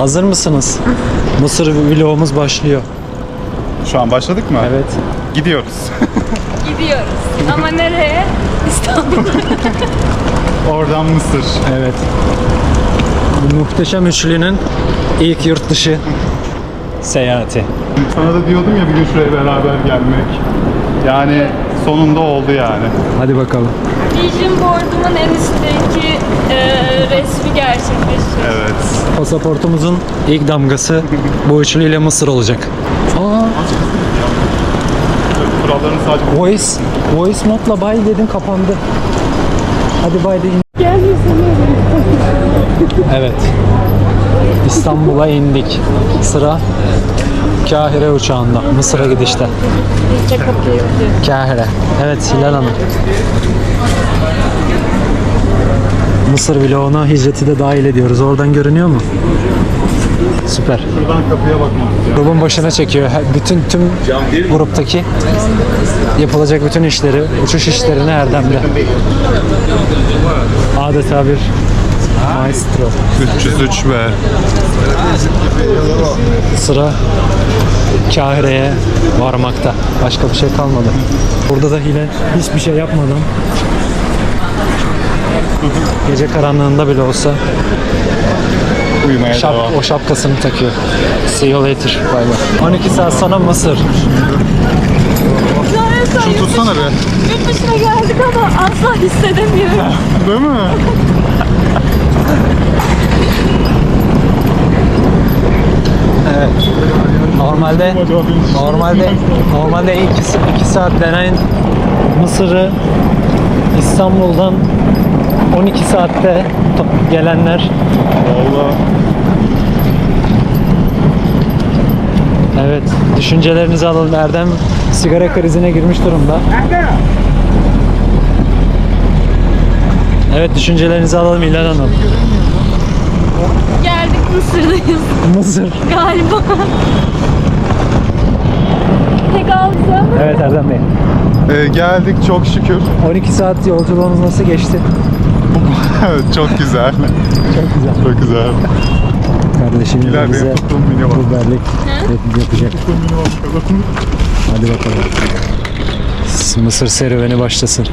Hazır mısınız? Mısır vlogumuz başlıyor. Şu an başladık mı? Evet. Gidiyoruz. Gidiyoruz. Ama nereye? İstanbul. Oradan Mısır. Evet. Bu muhteşem üçlünün ilk yurt dışı seyahati. Sana da diyordum ya bir gün şuraya beraber gelmek. Yani sonunda oldu yani. Hadi bakalım. Vision board'umun en üstteki e, resmi gerçekleşiyor. Evet. Pasaportumuzun ilk damgası bu üçlüyle Mısır olacak. Aa, Kuralların sadece voice, voice modla bay dedim kapandı. Hadi bay deyin. Evet. İstanbul'a indik. Sıra Kahire uçağında. Mısır'a gidişte. Kahire. Evet Hilal Hanım. Mısır vloguna hicreti de dahil ediyoruz. Oradan görünüyor mu? Süper. şuradan kapıya bakmak. Grubun başına çekiyor. Bütün tüm gruptaki yapılacak bütün işleri, uçuş işlerini Erdem'le. Adeta bir maestro. 303 ve Sıra Kahire'ye varmakta. Başka bir şey kalmadı. Burada da Hilal hiçbir şey yapmadan gece karanlığında bile olsa uyumaya şap, devam. o şapkasını takıyor. See you later. Bay bay. 12 saat sonra Mısır. Şunu tutsana be. Yurt dışına geldik ama asla hissedemiyorum. Değil mi? Evet. Normalde normalde normalde 2 2 saat denen Mısır'ı İstanbul'dan 12 saatte gelenler Valla. evet düşüncelerinizi alalım. Erdem sigara krizine girmiş durumda. Evet düşüncelerinizi alalım İlhan Hanım. Geldik Mısır'dayız Mısır. galiba. Tek alsam. Evet Erdem Bey. Ee, geldik çok şükür. 12 saat yolculuğunuz nasıl geçti? Çok güzel. Çok güzel. Çok güzel. Kardeşim Bey bize biberlik yapacak. Hadi bakalım. Mısır serüveni başlasın.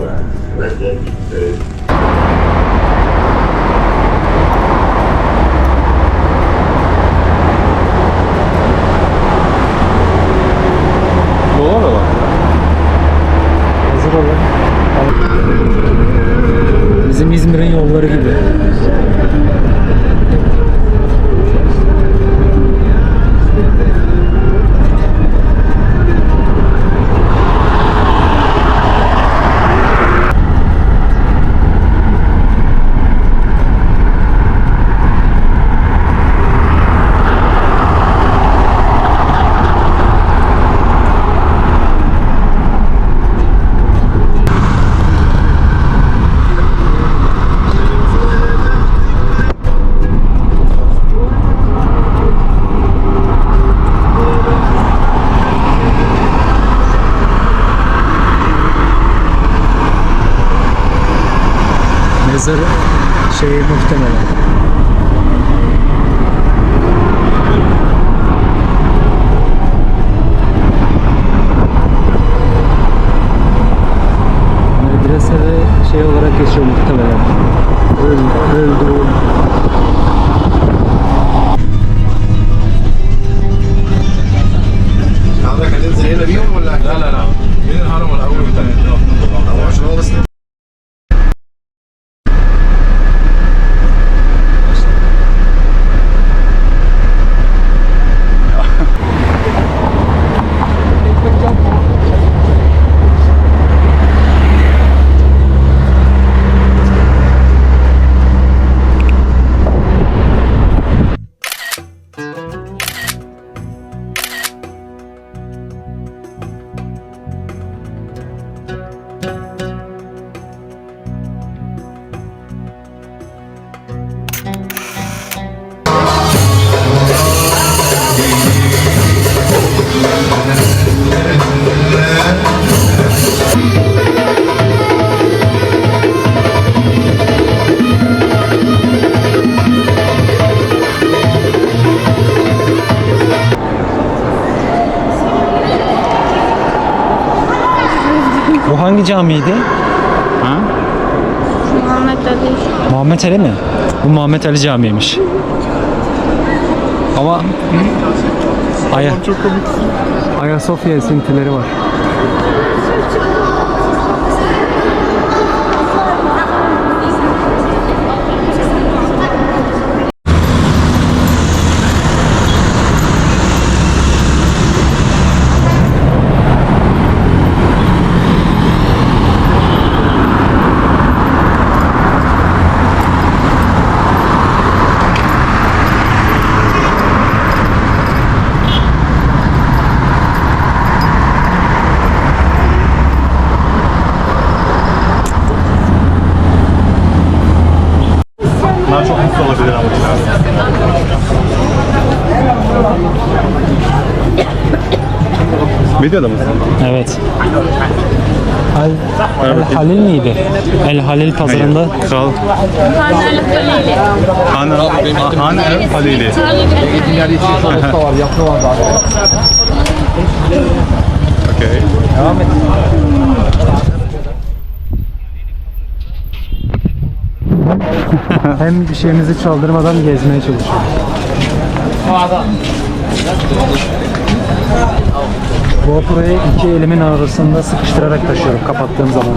Right. Right. Uh, Mezar şeyi muhtemelen. Medrese ve şey olarak geçiyor muhtemelen. Hangi camiydi? Ha? Muhammed Ali. Muhammed Ali mi? Bu Muhammed Ali Camii'ymiş. Ama komiksin. Ayasofya esintileri var. Videoda mısın? Evet. El, El Halil miydi? El Halil pazarında Kral. Han Han El Halili. Okey. hem bir şeyimizi çaldırmadan gezmeye çalışıyoruz. GoPro'yu iki elimin arasında sıkıştırarak taşıyorum kapattığım zaman.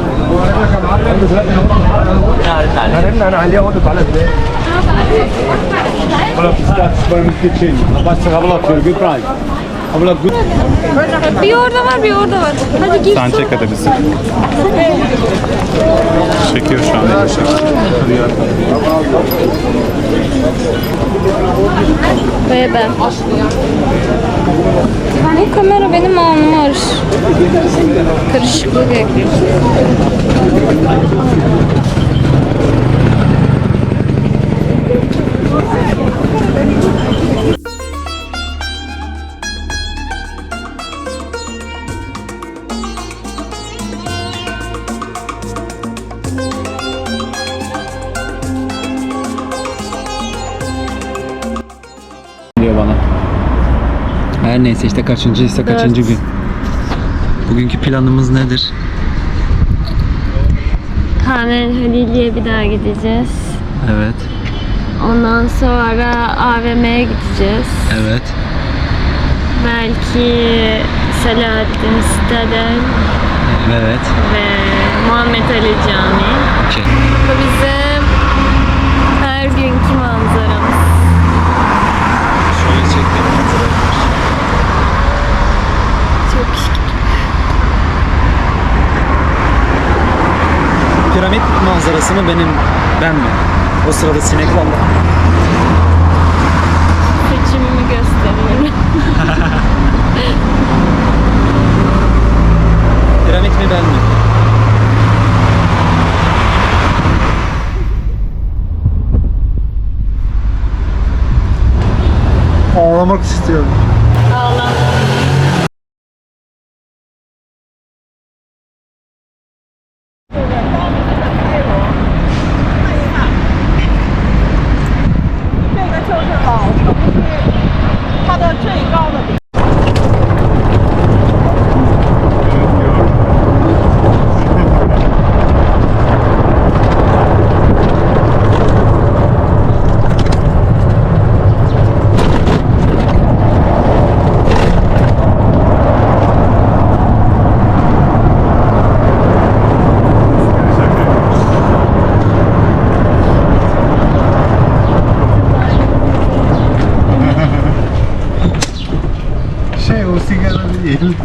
Bir orada var bir orada var. Hadi git. Sen çek hadi bizi. Çekiyor şu an. Ve ben. Bu kamera benim anlar. Karışıklık yapıyor. Diyor bana. Her neyse işte kaçıncıysa kaçıncı Dört. gün. Bugünkü planımız nedir? Hanel Halili'ye bir daha gideceğiz. Evet. Ondan sonra AVM'ye gideceğiz. Evet. Belki Selahattin Stadel Evet. ve Muhammed Ali Camii. Okey. Bu bizim her günkü manzaramız. Piramit manzarası mı benim ben mi? O sırada sinek var. Seçimimi gösteriyorum. Piramit mi ben mi? Ağlamak istiyorum. Ağlam. Şey o sigara değil.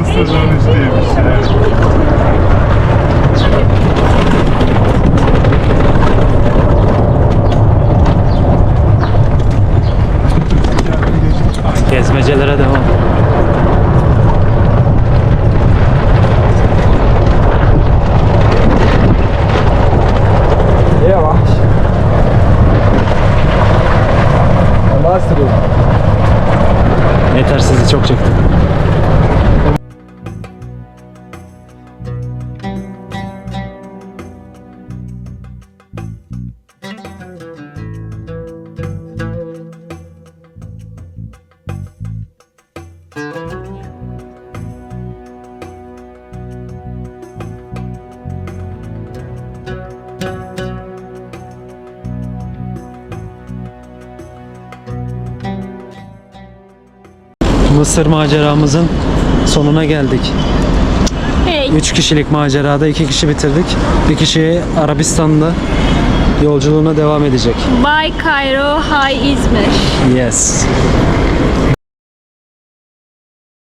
Mısır dönüş diye bir şey. Gezmecelere devam. Mısır maceramızın sonuna geldik. Hey. 3 kişilik macerada 2 kişi bitirdik. Bir kişi Arabistan'da yolculuğuna devam edecek. Bye Cairo, hi İzmir. Yes.